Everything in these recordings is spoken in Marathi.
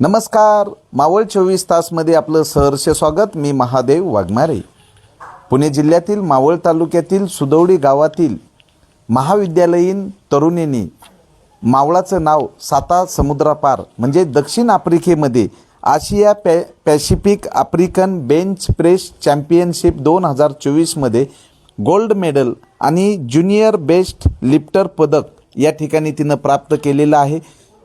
नमस्कार. मावळ चोवीस तासमध्ये आपलं सहर्ष स्वागत. मी महादेव वाघमारे. पुणे जिल्ह्यातील मावळ तालुक्यातील सुदौडी गावातील महाविद्यालयीन तरुणींनी मावळाचं नाव साता समुद्रापार म्हणजे दक्षिण आफ्रिकेमध्ये आशिया पॅ Pacific African bench press championship दोन हजार चोवीसमध्ये गोल्ड मेडल आणि ज्युनियर बेस्ट लिफ्टर पदक या ठिकाणी तिनं प्राप्त केलेलं आहे.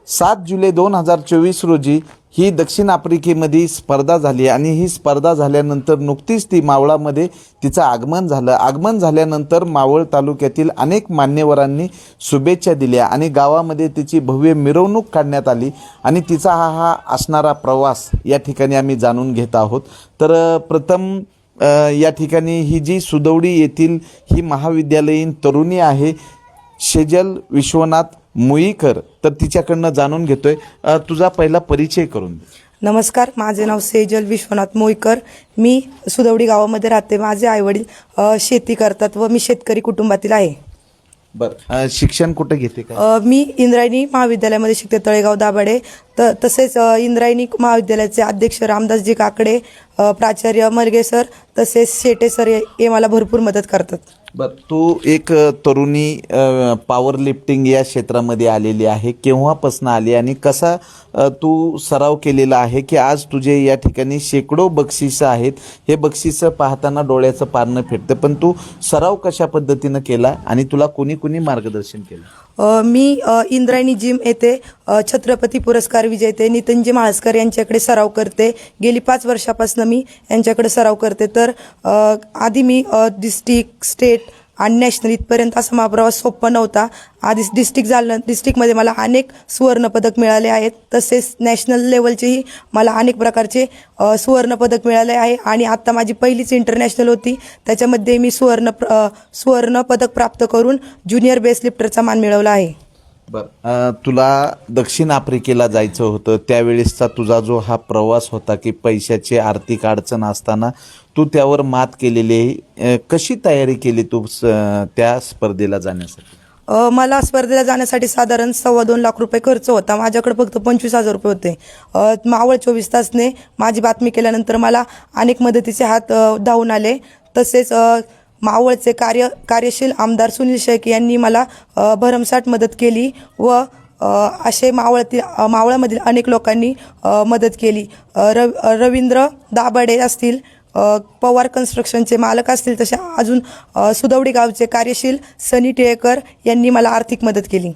सात जुलै दोन हजार चोवीस रोजी ही दक्षिण आफ्रिकेमध्ये स्पर्धा झाली आणि ही स्पर्धा झाल्यानंतर नुकतीच ती मावळामध्ये तिचं आगमन झालं. आगमन झाल्यानंतर मावळ तालुक्यातील अनेक मान्यवरांनी शुभेच्छा दिल्या आणि गावामध्ये तिची भव्य मिरवणूक काढण्यात आली आणि तिचा हा हा असणारा प्रवास या ठिकाणी आम्ही जाणून घेत आहोत. तर प्रथम या ठिकाणी ही जी सुदौडी येथील ही महाविद्यालयीन तरुणी आहे शेजल विश्वनाथ मुईकर तर तिच्याकडनं जाणून घेतोय. अ, तुझा पहिला परिचय करून दे. नमस्कार माझे नाव सेजल विश्वनाथ मोईकर. मी सुदवडी गावामध्ये राहते. माझे आईवडील अ, शेती करतात व मी शेतकरी कुटुंबातील आहे. बरं. शिक्षण कुठं घेते का अ, मी इंद्रायणी महाविद्यालयामध्ये शिकते तळेगाव दाभाडे. त तसेच अ, इंद्रायणी महाविद्यालयाचे अध्यक्ष रामदासजी काकडे प्राचार्य मर्गे सर तसेच शेटे सर हे हे मला भरपूर मदत करतात. बर तू एक तरुणी पॉवर लिफ्टिंग या क्षेत्रामध्ये आलेली आहे. केव्हापासून आली आणि कसा तू सराव केलेला आहे की आज तुझे या ठिकाणी शेकडो बक्षिसं आहेत? हे बक्षिसं पाहताना डोळ्याचं पारणं फेटतं पण तू सराव कशा पद्धतीनं केला आणि तुला कोणी कोणी मार्गदर्शन केलं? मी इंद्रायणी जिम येथे छत्रपती पुरस्कार विजेते नितनजी म्हाळसकर यांच्याकडे सराव करते. गेली पाच वर्षापासून मी यांच्याकडे सराव करते. तर आधी मी डिस्ट्रिक्ट स्टेट आणि नॅशनल इथपर्यंत असा माझा प्रवास सोपा नव्हता. आधीच डिस्ट्रिक्ट झालं डिस्ट्रिक्टमध्ये मला अनेक सुवर्णपदक मिळाले आहेत. तसेच नॅशनल लेवलचेही मला अनेक प्रकारचे सुवर्णपदक मिळाले आहे. आणि आत्ता माझी पहिलीच इंटरनॅशनल होती. त्याच्यामध्ये मी सुवर्ण प्र- सुवर्णपदक प्राप्त करून ज्युनियर बेस लिफ्टरचा मान मिळवला आहे. बरं. तुला दक्षिण आफ्रिकेला जायचं होतं त्यावेळेसचा तुझा जो हा प्रवास होता की पैशाची आर्थिक अडचण असताना तू त्यावर मात केलेली कशी तयारी केली तू स- त्या स्पर्धेला जाण्यासाठी? अ, मला स्पर्धेला जाण्यासाठी साधारण सव्वा दोन लाख रुपये खर्च होता. माझ्याकडे फक्त पंचवीस हजार रुपये होते. मावळ चोवीस तासने माझी बातमी केल्यानंतर मला अनेक मदतीचे हात धावून आले. तसेच मावळचे कार्य कार्यशील आमदार सुनील शेख यांनी मला भरमसाट भरमसाठ मदत केली व असे मावळतील मावळामधील अनेक लोकांनी मदत केली. रव रवींद्र दाभाडे असतील पवार कन्स्ट्रक्शनचे मालक असतील तसे अजून सुदवडी गावचे कार्यशील सनी टिळेकर यांनी मला आर्थिक मदत केली.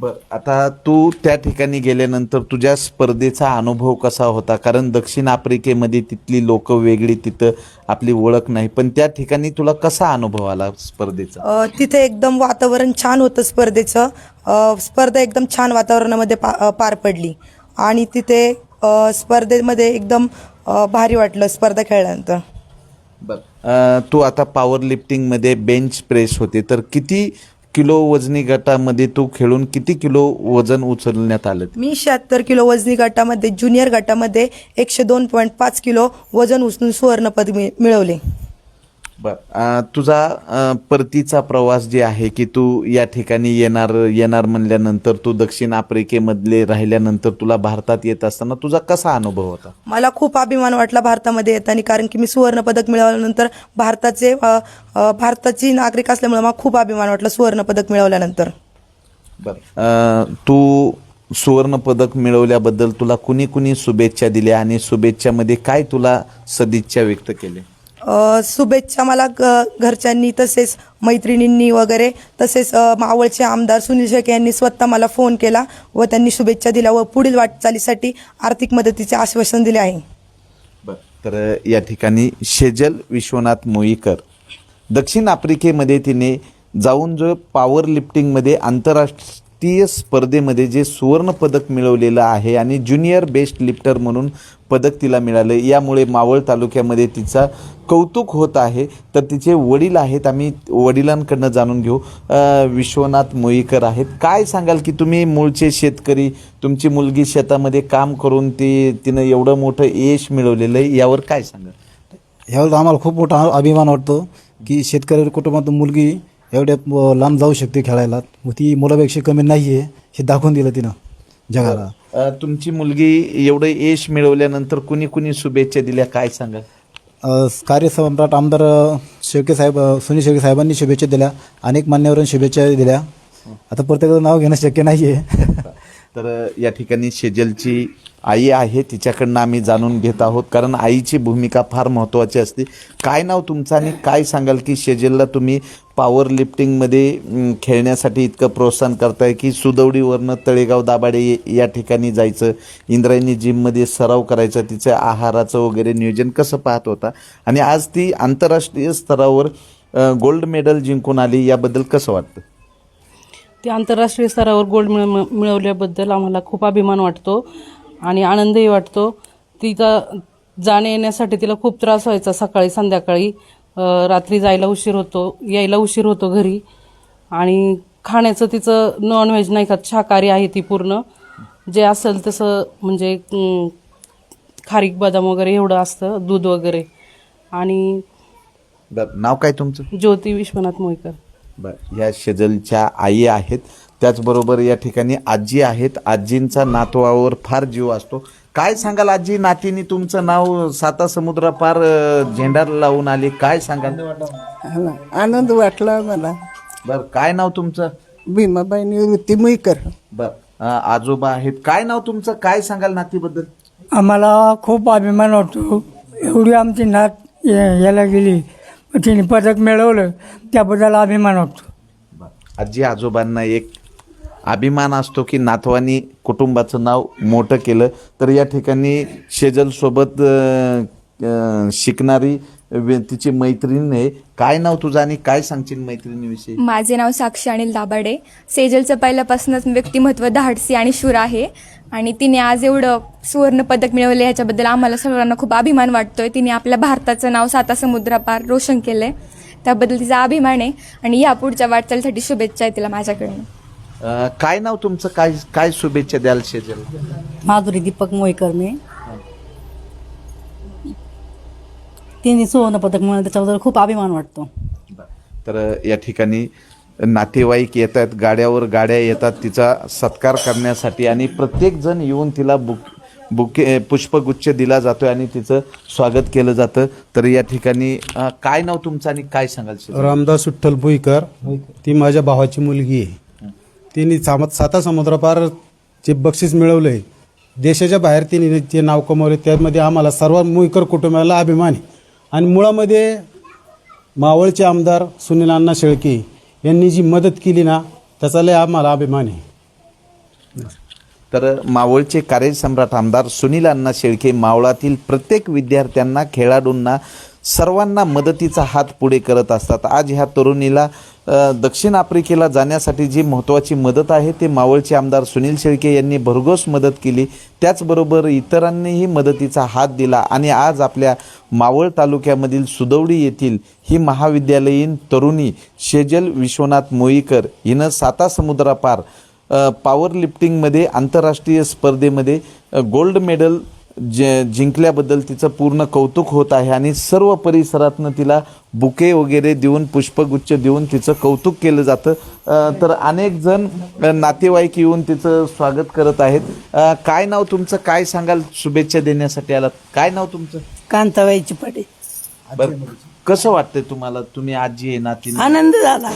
बरं आता तू त्या ठिकाणी गेल्यानंतर तुझ्या स्पर्धेचा अनुभव कसा होता? कारण दक्षिण आफ्रिकेमध्ये तिथली लोक वेगळी तिथं आपली ओळख नाही पण त्या ठिकाणी तुला कसा अनुभव आला स्पर्धेचा? अ, तिथे एकदम वातावरण छान होतं स्पर्धेचं. अ, स्पर्धा एकदम छान वातावरणामध्ये पा अ, पार पडली. आणि तिथे अ, स्पर्धेमध्ये एकदम अ, भारी वाटलं स्पर्धा खेळल्यानंतर. बरं तू आता पॉवर लिफ्टिंगमध्ये बेंच प्रेस होते तर किती किलो वजनी गटामध्ये तू खेळून किती किलो वजन उचलण्यात आलं? मी शहात्तर किलो वजनी गटामध्ये ज्युनियर गटामध्ये एकशे दोन पॉईंट पाच किलो वजन उचलून सुवर्णपद मिळवले. बर. तुझा परतीचा प्रवास जे आहे की तू या ठिकाणी येणार येणार म्हणल्यानंतर तू दक्षिण आफ्रिकेमधले राहिल्यानंतर तुला भारतात येत असताना तुझा कसा अनुभव होता? मला खूप अभिमान वाटला भारतामध्ये येताना कारण की मी सुवर्णपदक मिळवल्यानंतर भारताचे भारताची नागरिक असल्यामुळे मला खूप अभिमान वाटला सुवर्णपदक मिळवल्यानंतर. बर. तू सुवर्ण पदक मिळवल्याबद्दल तुला कुणी कुणी शुभेच्छा दिल्या आणि शुभेच्छामध्ये काय तुला सदिच्छा व्यक्त केले? शुभेच्छा मला ग- घरच्यांनी तसेच मैत्रिणींनी वगैरे तसेच मावळचे आमदार सुनील शेख यांनी स्वतः मला फोन केला व त्यांनी शुभेच्छा दिल्या व पुढील वाटचालीसाठी आर्थिक मदतीचे आश्वासन दिले आहे. तर या ठिकाणी शेजल विश्वनाथ मुईकर. दक्षिण आफ्रिकेमध्ये तिने जाऊन जो पॉवर लिफ्टिंगमध्ये आंतरराष्ट्रीय स्पर्धेमध्ये जे सुवर्ण पदक मिळवलेलं आहे आणि ज्युनियर बेस्ट लिफ्टर म्हणून पदक तिला मिळालं यामुळे मावळ तालुक्यामध्ये तिचा कौतुक होत आहे. तर तिचे वडील आहेत आम्ही वडिलांकडनं जाणून घेऊ. विश्वनाथ मोईकर आहेत. काय सांगाल की तुम्ही मूळचे शेतकरी तुमची मुलगी शेतामध्ये काम करून ती तिनं एवढं मोठं यश मिळवलेलं आहे यावर काय सांगाल? यावर आम्हाला खूप मोठा अभिमान वाटतो की शेतकरी कुटुंबातून मुलगी एवढ्या लांब जाऊ शकते खेळायला. व ती मुलापेक्षा कमी नाही आहे हे दाखवून दिलं तिनं जगाला. अ, तुमची मुलगी एवढं यश मिळवल्यानंतर कुणी कुणी शुभेच्छा दिल्या काय सांगा अ, कार्यसम्राट आमदार अ, शेळके साहेब अ, सुनील शेळके साहेबांनी शुभेच्छा दिल्या अनेक मान्यवरांनी शुभेच्छा दिल्या. आता प्रत्येकाचं नाव घेणं शक्य नाही आहे तर या ठिकाणी शेजलची आई आहे. तिच्याकडनं आम्ही जाणून घेत आहोत. कारण आईची भूमिका फार महत्त्वाची असते. काय नाव तुमचं आणि काय सांगाल की शेजलला तुम्ही पॉवर लिफ्टिंगमध्ये खेळण्यासाठी इतकं प्रोत्साहन करताय की सुदवडीवरनं तळेगाव दाभाडे या ठिकाणी जायचं इंद्रायणी जिममध्ये सराव करायचा तिचं आहाराचं वगैरे नियोजन कसं पाहत होता? आणि आज ती आंतरराष्ट्रीय स्तरावर गोल्ड मेडल जिंकून आली याबद्दल कसं वाटतं? ते आंतरराष्ट्रीय स्तरावर गोल्ड मिळ मिळवल्याबद्दल आम्हाला खूप अभिमान वाटतो आणि आनंदही वाटतो. तिचा जाण्या येण्यासाठी तिला खूप त्रास व्हायचा सकाळी संध्याकाळी. रात्री जायला उशीर होतो यायला उशीर होतो घरी. आणि खाण्याचं तिचं नॉनव्हेज नाही खात शाकाहारी आहे ती पूर्ण. जे असेल तसं म्हणजे खारीक बदाम वगैरे एवढं असतं दूध वगैरे. आणि नाव काय तुमचं? ज्योती विश्वनाथ मोईकर. बर या शेजलच्या आई आहेत. त्याचबरोबर या ठिकाणी आजी आहेत. आजींचा नातवावर फार जीव असतो. काय सांगाल आजी नातीने तुमचं नाव साता समुद्र पार अं, झेंडा लावून आले काय सांगाल? हा ना. आनंद वाटला मला. बर काय नाव तुमचं? भीमाबाई निवृत्ती मुईकर. बर अं, आजोबा आहेत. काय नाव तुमचं? काय सांगाल नातीबद्दल? आम्हाला खूप अभिमान वाटतो. एवढी आमची नात या- याला गेली. तिने पदक मिळवलं त्याबद्दल अभिमान वाटतो आजी आजोबांना एक अभिमान असतो की नातवानी कुटुंबाचं नाव मोठं केलं. तर या ठिकाणी शेजलसोबत शिकणारी तिची मैत्रीण आहे काय नाव तुझं आणि काय सांगशील मैत्रिणीविषयी? माझे नाव साक्षी अनिल दाभाडे. सेजलचं पहिल्यापासूनच व्यक्तिमत्व धाडसी आणि शूर आहे. आणि तिने आज एवढं सुवर्ण पदक मिळवले ह्याच्याबद्दल आम्हाला सर्वांना खूप अभिमान वाटतोय. तिने आपल्या भारताचं नाव साता समुद्रापार रोशन केलंय. त्याबद्दल तिचा अभिमान आहे. आणि या पुढच्या वाटचालीसाठी शुभेच्छा आहे तिला माझ्याकडनं. काय नाव तुमचं? काय काय शुभेच्छा द्याल शेजल माधुरी दीपक मोईकर मी. तिने सुवर्ण पदक मिळालं त्याच्याबद्दल खूप अभिमान वाटतो. तर या ठिकाणी नातेवाईक येत आहेत गाड्यावर गाड्या येतात तिचा सत्कार करण्यासाठी आणि प्रत्येक जण येऊन तिला बुक बुके पुष्पगुच्छ दिला जातोय आणि तिचं स्वागत केलं जातं. तर या ठिकाणी अं, काय नाव तुमचं आणि काय सांगाल? रामदास विठ्ठल भुईकर. ती माझ्या भावाची मुलगी आहे. तिने सामत साता समुद्रापार जे बक्षीस मिळवलं आहे देशाच्या बाहेर तिने जे नाव कमवले त्यामध्ये आम्हाला सर्व मुईकर कुटुंबाला अभिमान आहे. आणि मुळामध्ये मावळचे आमदार सुनील अण्णा शेळके यांनी जी मदत केली ना त्याचा लय आम्हाला अभिमान आहे. तर मावळचे कार्यसम्राट आमदार सुनील अण्णा शेळके मावळातील प्रत्येक विद्यार्थ्यांना खेळाडूंना सर्वांना मदतीचा हात पुढे करत असतात. आज ह्या तरुणीला दक्षिण आफ्रिकेला जाण्यासाठी जी महत्त्वाची मदत आहे ते मावळचे आमदार सुनील शेळके यांनी भरघोस मदत केली. त्याचबरोबर इतरांनीही मदतीचा हात दिला आणि आज आपल्या मावळ तालुक्यामधील सुदौडी येथील ही महाविद्यालयीन तरुणी शेजल विश्वनाथ मोईकर हिनं साता समुद्रापार अ, पॉवर लिफ्टिंगमध्ये आंतरराष्ट्रीय स्पर्धेमध्ये गोल्ड मेडल ज जिंकल्याबद्दल तिचं पूर्ण कौतुक होत आहे आणि सर्व परिसरातनं तिला बुके वगैरे देऊन पुष्पगुच्छ देऊन तिचं कौतुक केलं जातं. तर अनेक जण नातेवाईक येऊन तिचं स्वागत करत आहेत. काय नाव तुमचं? काय सांगाल शुभेच्छा देण्यासाठी आलात? काय नाव तुमचं? कांताबाईची पडे बरं कसं वाटतंय तुम्हाला? तुम्ही आजी आहे नाती आनंद झाला.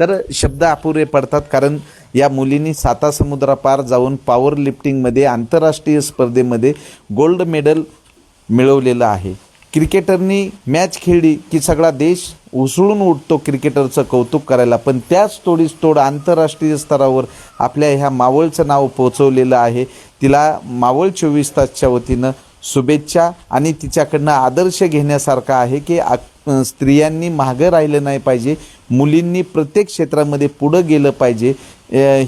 तर शब्द अपुरे पडतात कारण या मुलींनी साता समुद्रापार जाऊन पॉवर लिफ्टिंगमध्ये आंतरराष्ट्रीय स्पर्धेमध्ये गोल्ड मेडल मिळवलेलं आहे. क्रिकेटरनी मॅच खेळली की सगळा देश उसळून उठतो क्रिकेटरचं कौतुक करायला. पण त्याच तोडीस तोड आंतरराष्ट्रीय स्तरावर आपल्या ह्या मावळचं नाव पोचवलेलं आहे. तिला मावळ चोवीस तासच्या वतीनं शुभेच्छा आणि तिच्याकडनं आदर्श घेण्यासारखा आहे की आ स्त्रियांनी मागं राहिलं नाही पाहिजे. मुलींनी प्रत्येक क्षेत्रामध्ये पुढं गेलं पाहिजे.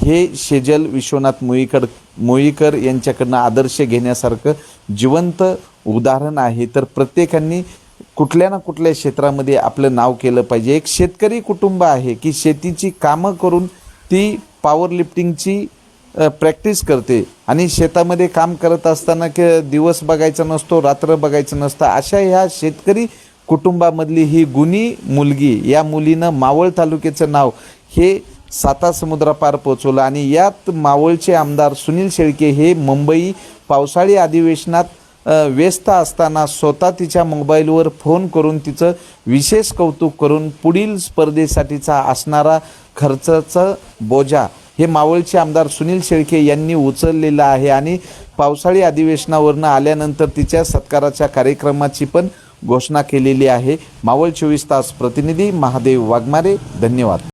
हे शेजल विश्वनाथ मोईकर मोईकर यांच्याकडनं आदर्श घेण्यासारखं जिवंत उदाहरण आहे. तर प्रत्येकांनी कुठल्या ना कुठल्या क्षेत्रामध्ये आपलं नाव केलं पाहिजे. एक शेतकरी कुटुंब आहे की शेतीची कामं करून ती पॉवर लिफ्टिंगची प्रॅक्टिस करते. आणि शेतामध्ये काम करत असताना की दिवस बघायचा नसतो रात्र बघायचं नसतं. अशा ह्या शेतकरी कुटुंबामधली ही गुणी मुलगी या मुलीनं मावळ तालुक्याचं नाव हे साता समुद्रापार पोचवलं आणि यात मावळचे आमदार सुनील शेळके हे मुंबई पावसाळी अधिवेशनात व्यस्त असताना स्वतः तिच्या मोबाईलवर फोन करून तिचं विशेष कौतुक करून पुढील स्पर्धेसाठीचा असणारा खर्चाचं बोजा हे मावळचे आमदार सुनील शेळके यांनी उचललेलं आहे. आणि पावसाळी अधिवेशनावरनं आल्यानंतर तिच्या सत्काराच्या कार्यक्रमाची पण घोषणा केलेली आहे. मावळ चोवीस तास प्रतिनिधी महादेव वाघमारे धन्यवाद.